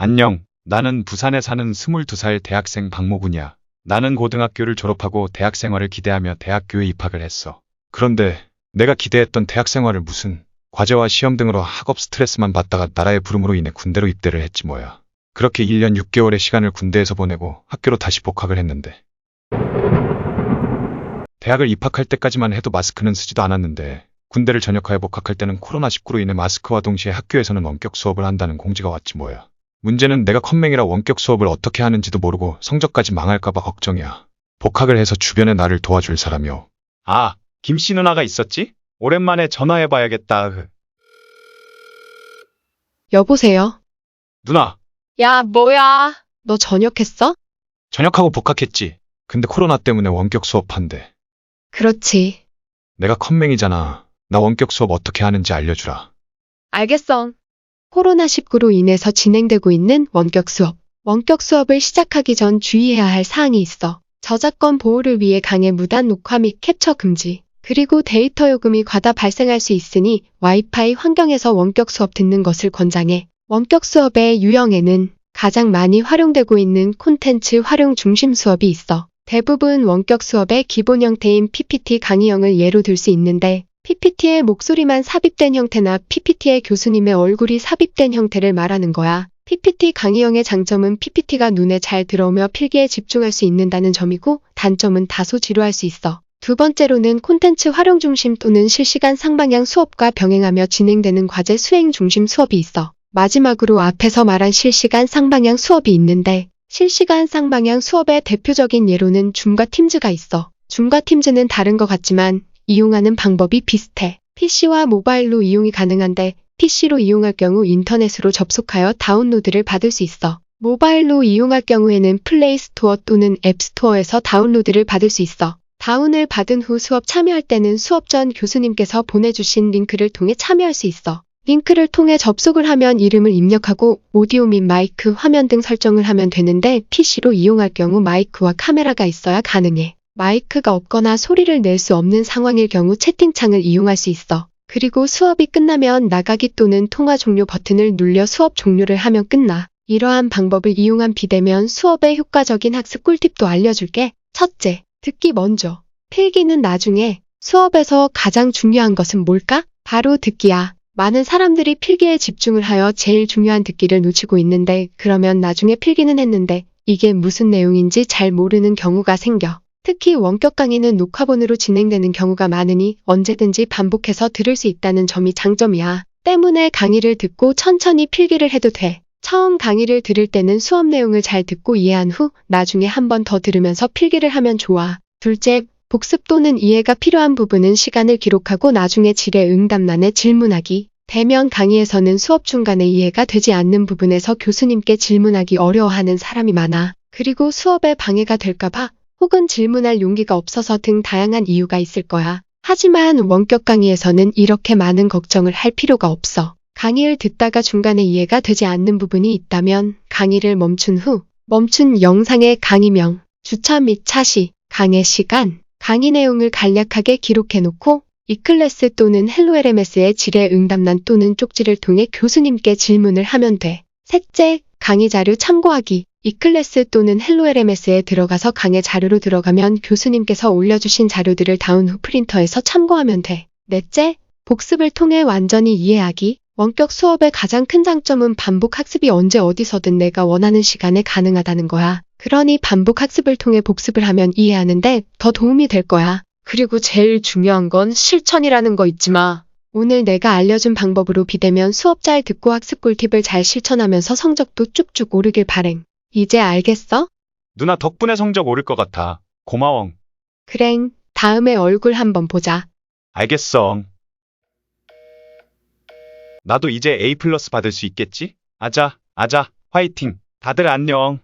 안녕. 나는 부산에 사는 22살 대학생 박모군이야. 나는 고등학교를 졸업하고 대학 생활을 기대하며 대학교에 입학을 했어. 그런데 내가 기대했던 대학 생활을 무슨 과제와 시험 등으로 학업 스트레스만 받다가 나라의 부름으로 인해 군대로 입대를 했지 뭐야. 그렇게 1년 6개월의 시간을 군대에서 보내고 학교로 다시 복학을 했는데 대학을 입학할 때까지만 해도 마스크는 쓰지도 않았는데 군대를 전역하여 복학할 때는 코로나19로 인해 마스크와 동시에 학교에서는 원격 수업을 한다는 공지가 왔지 뭐야. 문제는 내가 컴맹이라 원격 수업을 어떻게 하는지도 모르고 성적까지 망할까봐 걱정이야. 복학을 해서 주변에 나를 도와줄 사람이요. 아, 김씨 누나가 있었지? 오랜만에 전화해봐야겠다. 으. 여보세요? 누나, 야, 뭐야? 너 전역했어? 전역하고 복학했지. 근데 코로나 때문에 원격 수업한대. 그렇지. 내가 컴맹이잖아. 나 원격 수업 어떻게 하는지 알려주라. 알겠어. 코로나19로 인해서 진행되고 있는 원격 수업. 원격 수업을 시작하기 전 주의해야 할 사항이 있어. 저작권 보호를 위해 강의 무단 녹화 및 캡처 금지. 그리고 데이터 요금이 과다 발생할 수 있으니 와이파이 환경에서 원격 수업 듣는 것을 권장해. 원격 수업의 유형에는 가장 많이 활용되고 있는 콘텐츠 활용 중심 수업이 있어. 대부분 원격 수업의 기본 형태인 PPT 강의형을 예로 들 수 있는데 PPT의 목소리만 삽입된 형태나 PPT의 교수님의 얼굴이 삽입된 형태를 말하는 거야. PPT 강의형의 장점은 PPT가 눈에 잘 들어오며 필기에 집중할 수 있는다는 점이고 단점은 다소 지루할 수 있어. 두 번째로는 콘텐츠 활용 중심 또는 실시간 상방향 수업과 병행하며 진행되는 과제 수행 중심 수업이 있어. 마지막으로 앞에서 말한 실시간 쌍방향 수업이 있는데 실시간 쌍방향 수업의 대표적인 예로는 줌과 팀즈가 있어. 줌과 팀즈는 다른 것 같지만 이용하는 방법이 비슷해. PC와 모바일로 이용이 가능한데 PC로 이용할 경우 인터넷으로 접속하여 다운로드를 받을 수 있어. 모바일로 이용할 경우에는 플레이 스토어 또는 앱 스토어에서 다운로드를 받을 수 있어. 다운을 받은 후 수업 참여할 때는 수업 전 교수님께서 보내주신 링크를 통해 참여할 수 있어. 링크를 통해 접속을 하면 이름을 입력하고 오디오 및 마이크, 화면 등 설정을 하면 되는데 PC로 이용할 경우 마이크와 카메라가 있어야 가능해. 마이크가 없거나 소리를 낼 수 없는 상황일 경우 채팅창을 이용할 수 있어. 그리고 수업이 끝나면 나가기 또는 통화 종료 버튼을 눌려 수업 종료를 하면 끝나. 이러한 방법을 이용한 비대면 수업의 효과적인 학습 꿀팁도 알려줄게. 첫째, 듣기 먼저. 필기는 나중에. 수업에서 가장 중요한 것은 뭘까? 바로 듣기야. 많은 사람들이 필기에 집중을 하여 제일 중요한 듣기를 놓치고 있는데 그러면 나중에 필기는 했는데 이게 무슨 내용인지 잘 모르는 경우가 생겨. 특히 원격 강의는 녹화본으로 진행되는 경우가 많으니 언제든지 반복해서 들을 수 있다는 점이 장점이야. 때문에 강의를 듣고 천천히 필기를 해도 돼. 처음 강의를 들을 때는 수업 내용을 잘 듣고 이해한 후 나중에 한 번 더 들으면서 필기를 하면 좋아. 둘째, 복습 또는 이해가 필요한 부분은 시간을 기록하고 나중에 질의 응답란에 질문하기. 대면 강의에서는 수업 중간에 이해가 되지 않는 부분에서 교수님께 질문하기 어려워하는 사람이 많아. 그리고 수업에 방해가 될까봐 혹은 질문할 용기가 없어서 등 다양한 이유가 있을 거야. 하지만 원격 강의에서는 이렇게 많은 걱정을 할 필요가 없어. 강의를 듣다가 중간에 이해가 되지 않는 부분이 있다면 강의를 멈춘 후 멈춘 영상의 강의명, 주차 및 차시, 강의 시간, 강의 내용을 간략하게 기록해 놓고 이클래스 또는 헬로LMS의 질의 응답란 또는 쪽지를 통해 교수님께 질문을 하면 돼. 셋째, 강의 자료 참고하기. 이클래스 또는 헬로LMS에 들어가서 강의 자료로 들어가면 교수님께서 올려주신 자료들을 다운 후 프린터에서 참고하면 돼. 넷째, 복습을 통해 완전히 이해하기. 원격 수업의 가장 큰 장점은 반복 학습이 언제 어디서든 내가 원하는 시간에 가능하다는 거야. 그러니 반복 학습을 통해 복습을 하면 이해하는데 더 도움이 될 거야. 그리고 제일 중요한 건 실천이라는 거 잊지 마. 오늘 내가 알려준 방법으로 비대면 수업 잘 듣고 학습 꿀팁을 잘 실천하면서 성적도 쭉쭉 오르길 바랭. 이제 알겠어? 누나 덕분에 성적 오를 것 같아. 고마워. 그랭, 다음에 얼굴 한번 보자. 알겠어. 나도 이제 A 플러스 받을 수 있겠지? 아자, 아자, 화이팅. 다들 안녕.